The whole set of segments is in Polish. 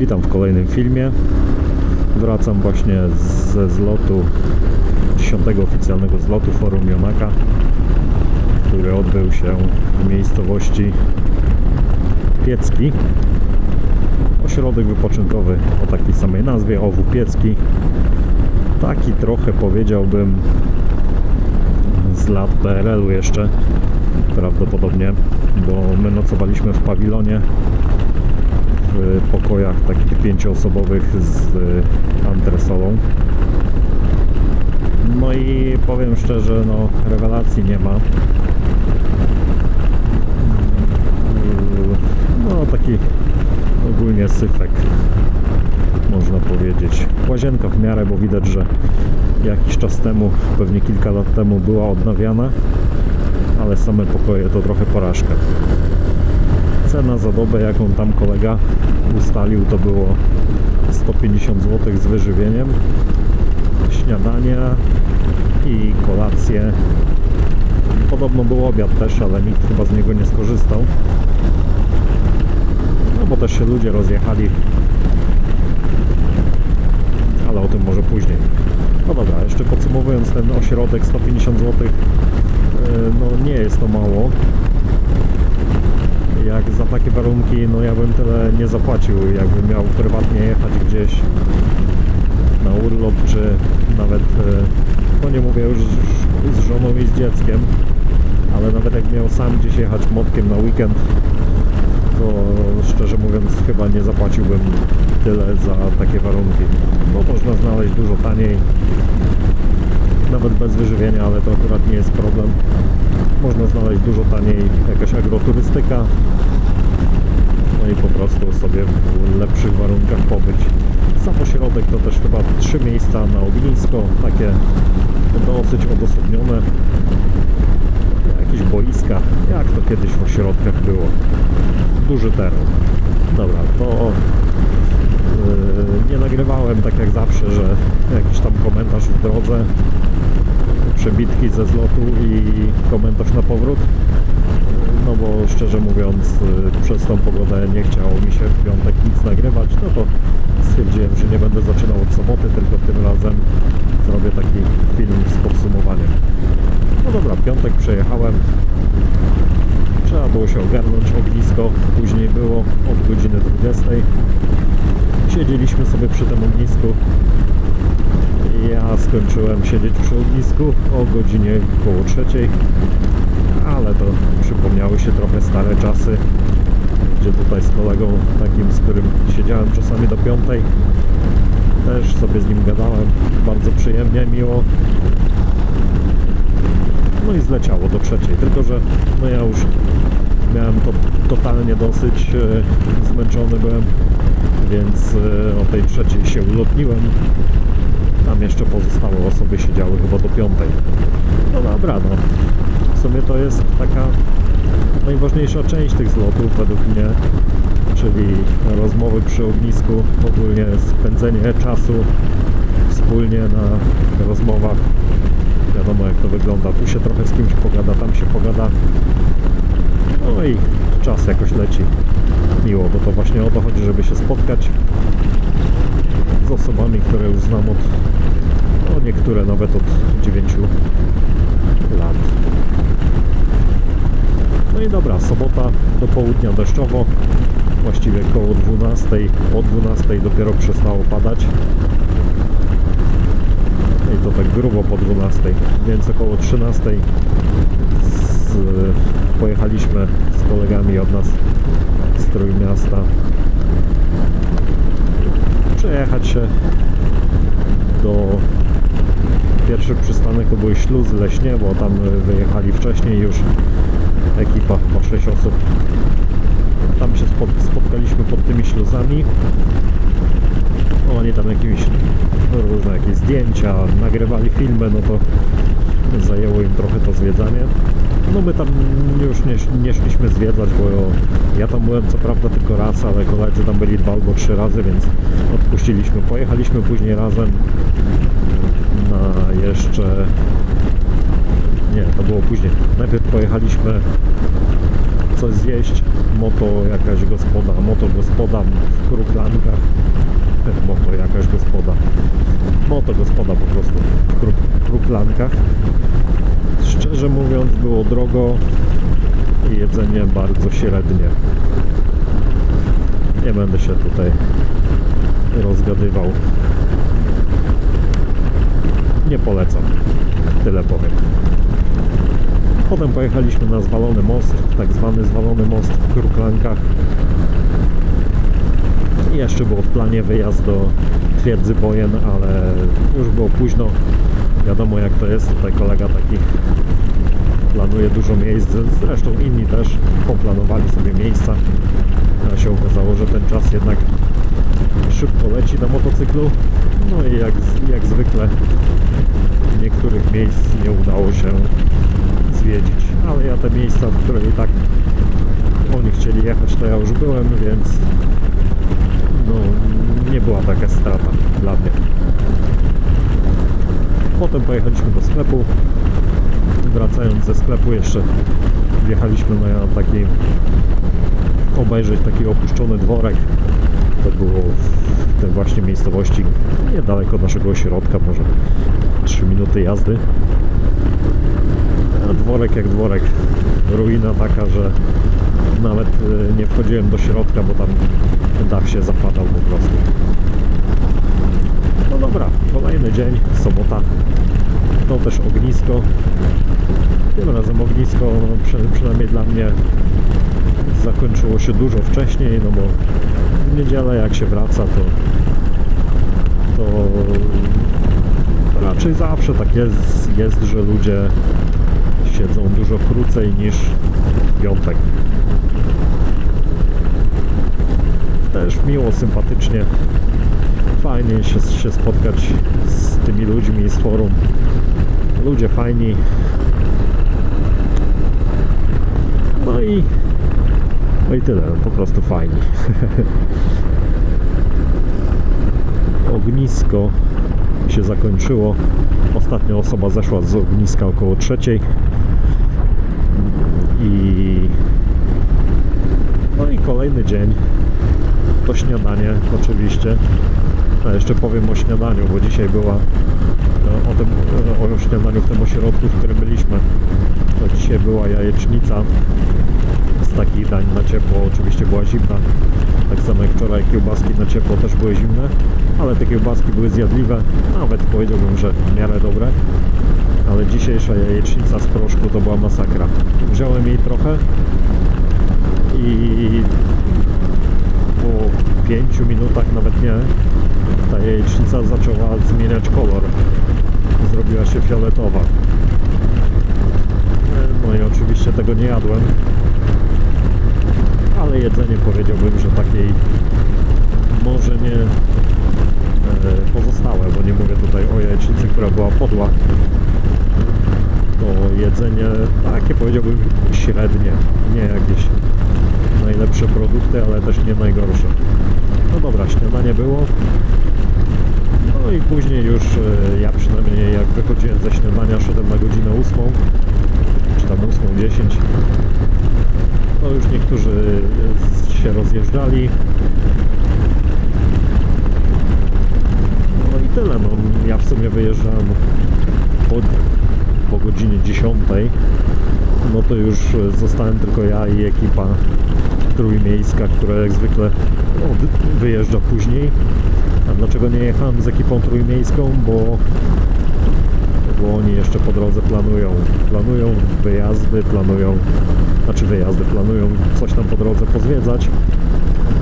Witam w kolejnym filmie. Wracam właśnie ze zlotu 10 oficjalnego zlotu Forum Jonaka, który odbył się w miejscowości Piecki. Ośrodek wypoczynkowy o takiej samej nazwie, OWU Piecki. Taki trochę powiedziałbym z lat PRL-u jeszcze prawdopodobnie, bo my nocowaliśmy w pawilonie w pokojach takich pięcioosobowych z antresolą. No i powiem szczerze, no rewelacji nie ma. No taki ogólnie syfek można powiedzieć. Łazienka w miarę, bo widać, że jakiś czas temu, pewnie kilka lat temu była odnawiana, ale same pokoje to trochę porażka. Cena za dobę, jaką tam kolega ustalił, to było 150 zł z wyżywieniem, śniadania i kolację. Podobno był obiad też, ale nikt chyba z niego nie skorzystał. No bo też się ludzie rozjechali. Ale o tym może później. No dobra, jeszcze podsumowując ten ośrodek 150 zł no nie jest to mało jak za takie warunki, no ja bym tyle nie zapłacił, jakbym miał prywatnie jechać gdzieś na urlop, czy nawet, e, no nie mówię już z- żoną i z dzieckiem, ale nawet jak miał sam gdzieś jechać motkiem na weekend, to szczerze mówiąc chyba nie zapłaciłbym tyle za takie warunki, bo można znaleźć dużo taniej, nawet bez wyżywienia, ale to akurat nie jest problem. Można znaleźć dużo taniej jakaś agroturystyka, no i po prostu sobie w lepszych warunkach pobyć. Sam ośrodek to też chyba trzy miejsca na ognisko, takie dosyć odosobnione. Jakieś boiska, jak to kiedyś w ośrodkach było. Duży teren. Dobra, to yy, nie nagrywałem tak jak zawsze, że jakiś tam komentarz w drodze, przebitki ze zlotu i komentarz na powrót. No bo szczerze mówiąc, y, przez tą pogodę nie chciało mi się w piątek nic nagrywać, no to stwierdziłem, że nie będę zaczynał od soboty, tylko tym razem zrobię taki film z podsumowaniem. No dobra, piątek przejechałem. Trzeba było się ogarnąć, ognisko później było od godziny 20. Siedzieliśmy sobie przy tym ognisku. Ja skończyłem siedzieć przy ognisku o godzinie koło trzeciej, ale to przypomniały się trochę stare czasy, gdzie tutaj z kolegą takim, z którym siedziałem czasami do piątej, też sobie z nim gadałem, bardzo przyjemnie, miło. No i zleciało do trzeciej, tylko że no ja już miałem to totalnie dosyć, e, zmęczony byłem, więc e, o tej trzeciej się ulotniłem. Tam jeszcze pozostałe osoby siedziały chyba do piątej. No dobra, no. W sumie to jest taka najważniejsza część tych zlotów według mnie, czyli rozmowy przy ognisku, ogólnie spędzenie czasu wspólnie na rozmowach. Wiadomo jak to wygląda. Tu się trochę z kimś pogada, tam się pogada. No i czas jakoś leci miło, bo to właśnie o to chodzi, żeby się spotkać z osobami, które już znam od, no niektóre nawet od 9 lat. No i dobra, sobota do południa deszczowo, właściwie koło 12, o 12 dopiero przestało padać. No I to tak grubo po 12, więc około 13 z, pojechaliśmy z kolegami od nas z Trójmiasta przejechać się do pierwszy przystanek to były śluzy Leśnie, bo tam wyjechali wcześniej już ekipa po 6 osób. Tam się spot, spotkaliśmy pod tymi śluzami. Oni tam jakieś różne jakieś zdjęcia nagrywali filmy, no to zajęło im trochę to zwiedzanie no my tam już nie, nie szliśmy zwiedzać, bo ja tam byłem co prawda tylko raz, ale koledzy tam byli dwa albo trzy razy, więc odpuściliśmy. Pojechaliśmy później razem na jeszcze... Nie, to było później. Najpierw pojechaliśmy coś zjeść, moto jakaś gospoda, moto gospoda w Kruklankach, moto jakaś gospoda, moto gospoda po prostu w Kruk, Kruklankach. Szczerze mówiąc było drogo i jedzenie bardzo średnie. Nie będę się tutaj rozgadywał. Nie polecam. Tyle powiem. Potem pojechaliśmy na zwalony most, tak zwany zwalony most w Kruklankach. I Jeszcze było w planie wyjazd do twierdzy Bojen, ale już było późno. Wiadomo jak to jest, tutaj kolega taki planuje dużo miejsc, zresztą inni też poplanowali sobie miejsca. A się okazało, że ten czas jednak szybko leci na motocyklu. No i jak, jak zwykle niektórych miejsc nie udało się zwiedzić. Ale ja te miejsca, w które i tak oni chcieli jechać, to ja już byłem, więc no, nie była taka strata dla mnie. Potem pojechaliśmy do sklepu. Wracając ze sklepu jeszcze wjechaliśmy na taki obejrzeć taki opuszczony dworek. To było w tej właśnie miejscowości niedaleko naszego ośrodka, może 3 minuty jazdy. A dworek jak dworek. Ruina taka, że nawet y, nie wchodziłem do środka, bo tam dach się zapadał po prostu. Dobra, kolejny dzień, sobota. To też ognisko. Tym razem ognisko, przy, przynajmniej dla mnie, zakończyło się dużo wcześniej, no bo w niedzielę jak się wraca, to, to raczej zawsze tak jest, jest, że ludzie siedzą dużo krócej niż w piątek. Też miło, sympatycznie. Fajnie się, się spotkać z tymi ludźmi z forum. Ludzie fajni. No i no i tyle, po prostu fajni. Ognisko się zakończyło. Ostatnia osoba zeszła z ogniska około trzeciej. I no i kolejny dzień. To śniadanie oczywiście. A jeszcze powiem o śniadaniu, bo dzisiaj była e, o, tym, e, o śniadaniu w tym ośrodku, w którym byliśmy. To dzisiaj była jajecznica z takich dań na ciepło. Oczywiście była zimna. Tak samo jak wczoraj kiełbaski na ciepło też były zimne, ale te kiełbaski były zjadliwe. Nawet powiedziałbym, że w miarę dobre. Ale dzisiejsza jajecznica z proszku to była masakra. Wziąłem jej trochę i 5 minutach, nawet nie, ta jajecznica zaczęła zmieniać kolor. Zrobiła się fioletowa. No i oczywiście tego nie jadłem. Ale jedzenie powiedziałbym, że takiej może nie e, pozostałe, bo nie mówię tutaj o jajecznicy, która była podła. To jedzenie takie powiedziałbym średnie, nie jakieś najlepsze produkty, ale też nie najgorsze. No dobra, śniadanie było. No i później już e, ja przynajmniej jak wychodziłem ze śniadania szedłem na godzinę 8 czy tam 8.10 no już niektórzy e, się rozjeżdżali. No i tyle, no. Ja w sumie wyjeżdżałem po, po godzinie 10 no to już e, zostałem tylko ja i ekipa trójmiejska, która jak zwykle no, wy- wyjeżdża później. A dlaczego nie jechałem z ekipą trójmiejską? Bo, bo oni jeszcze po drodze planują. Planują wyjazdy, planują, znaczy wyjazdy, planują coś tam po drodze pozwiedzać.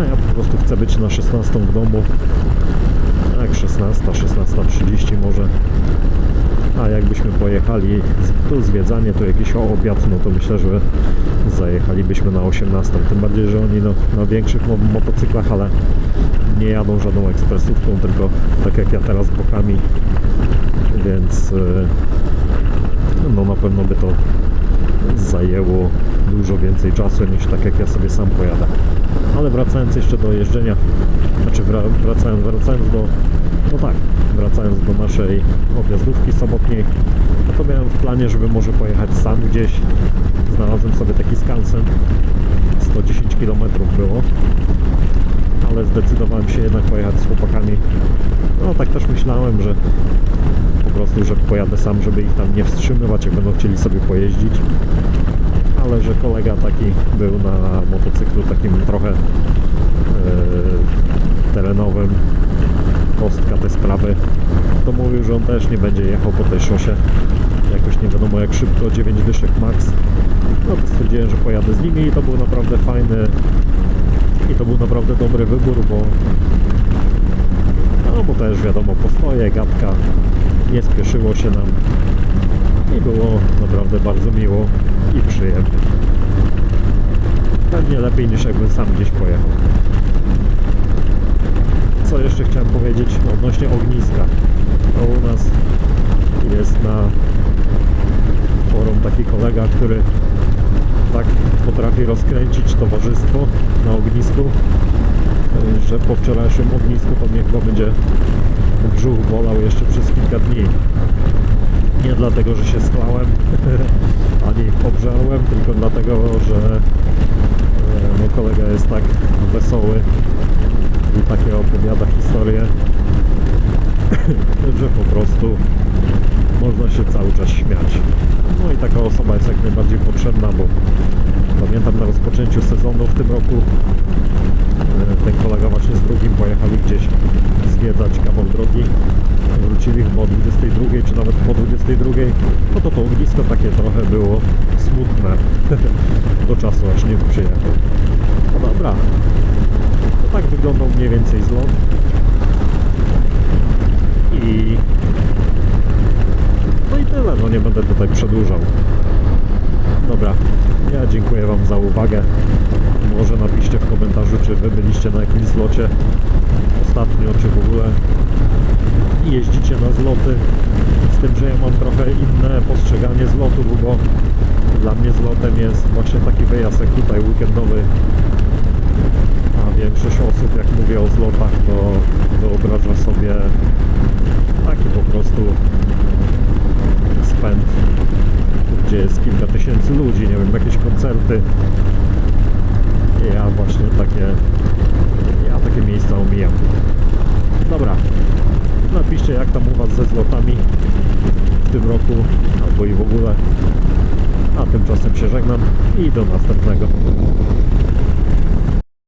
A ja po prostu chcę być na 16 w domu. Tak, 16, 16.30 może. A jakbyśmy pojechali tu zwiedzanie, to jakiś obiad, no to myślę, że zajechalibyśmy na 18. Tym bardziej, że oni no, na większych mo- motocyklach, ale nie jadą żadną ekspresówką, tylko tak jak ja teraz bokami, więc yy, no na pewno by to zajęło dużo więcej czasu niż tak jak ja sobie sam pojadę. Ale wracając jeszcze do jeżdżenia, znaczy wra- wracając, wracając do, no tak, wracając do naszej objazdówki sobotniej, no to miałem w planie, żeby może pojechać sam gdzieś. Znalazłem sobie taki skansen, 110 km było, ale zdecydowałem się jednak pojechać z chłopakami. No tak też myślałem, że prostu, że pojadę sam, żeby ich tam nie wstrzymywać, jak będą chcieli sobie pojeździć. Ale że kolega taki był na motocyklu takim trochę e, terenowym, kostka te sprawy, to mówił, że on też nie będzie jechał po tej szosie jakoś nie wiadomo jak szybko, 9 dyszek max. No to stwierdziłem, że pojadę z nimi i to był naprawdę fajny i to był naprawdę dobry wybór, bo no bo też wiadomo, postoje, gadka, nie spieszyło się nam i było naprawdę bardzo miło i przyjemnie. Pewnie lepiej niż jakbym sam gdzieś pojechał. Co jeszcze chciałem powiedzieć odnośnie ogniska. To u nas jest na forum taki kolega, który tak potrafi rozkręcić towarzystwo na ognisku, że po wczorajszym ognisku to mnie będzie brzuch bolał jeszcze przez kilka dni. Nie dlatego, że się schlałem, ani obżarłem, tylko dlatego, że e, no, kolega jest tak wesoły i takie opowiada historie, że po prostu można się cały czas śmiać. No i taka osoba jest jak najbardziej potrzebna, bo pamiętam na rozpoczęciu sezonu w tym roku ten kolega właśnie z drugim pojechali gdzieś zwiedzać kawał drogi. Wrócili chyba o 22 czy nawet po 22. No to to ognisko takie trochę było smutne do czasu aż nie przyjechał. No dobra. To tak wyglądał mniej więcej zlot. I no i tyle, no nie będę tutaj przedłużał. Dobra, ja dziękuję Wam za uwagę. Może napiszcie w komentarzu, czy Wy byliście na jakimś zlocie ostatnio, czy w ogóle jeździcie na zloty. Z tym, że ja mam trochę inne postrzeganie zlotów, bo dla mnie zlotem jest właśnie taki wyjazd jak tutaj weekendowy. A większość osób, jak mówię o zlotach, to wyobraża sobie taki po prostu spęd, gdzie jest kilka tysięcy ludzi, nie wiem, jakieś koncerty. Ja właśnie takie, ja takie miejsca omijam. Dobra, napiszcie jak tam u Was ze zlotami w tym roku, albo i w ogóle. A tymczasem się żegnam i do następnego.